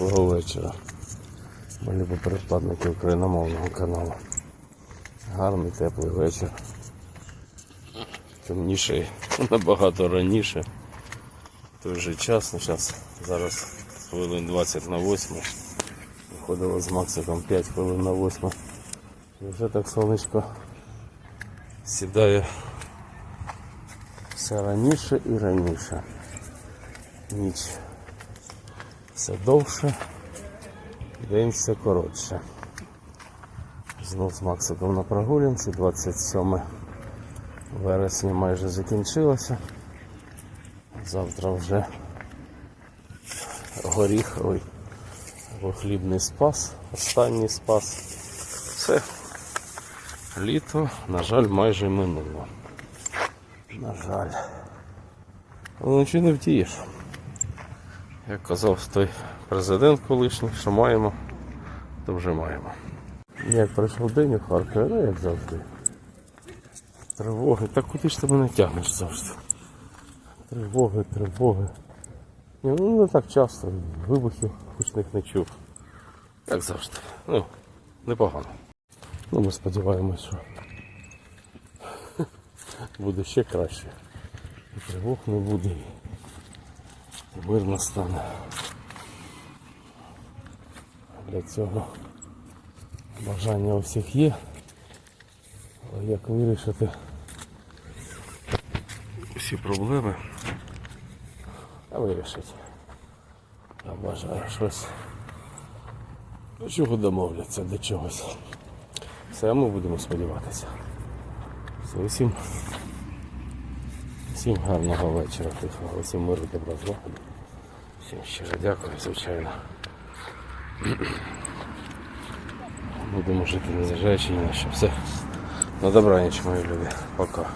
теплого вечора. Малі передплатники україномовного каналу. Гарний теплий вечір. Темніше набагато раніше. Той же час, ну зараз, зараз хвилин 20 на 8. Виходило з Максиком 5 хвилин на 8. І вже так сонечко сідає все раніше і раніше. Ніч все довше, день все коротше. Знов з Максиком на прогулянці, 27 вересня майже закінчилося. Завтра вже горіх, ой, або хлібний спас, останній спас. Все. Літо, на жаль, майже минуло. На жаль. Але нічого не втієш. Як казав той президент колишній, що маємо, то вже маємо. Як пройшов день у Харкові, ну як завжди. Тривоги. Та куди ж ти мене тягнеш завжди? Тривоги, тривоги. Ні, ну не так часто. Вибухів гучних не чув. Як завжди. Ну, непогано. Ну, ми сподіваємось, що буде ще краще. І тривог не буде. І мир настане. Для цього бажання у всіх є. Але як вирішити всі проблеми? А вирішить. Я бажаю щось. До чого домовляться, до чогось. Все, ми будемо сподіватися. Все, усім, всім гарного вечора, тихого, усім миру, добра злагоди. Всім щиро дякую, звичайно. Будемо жити незважаючи ні на що. Все. На добраніч, мої люди. Пока.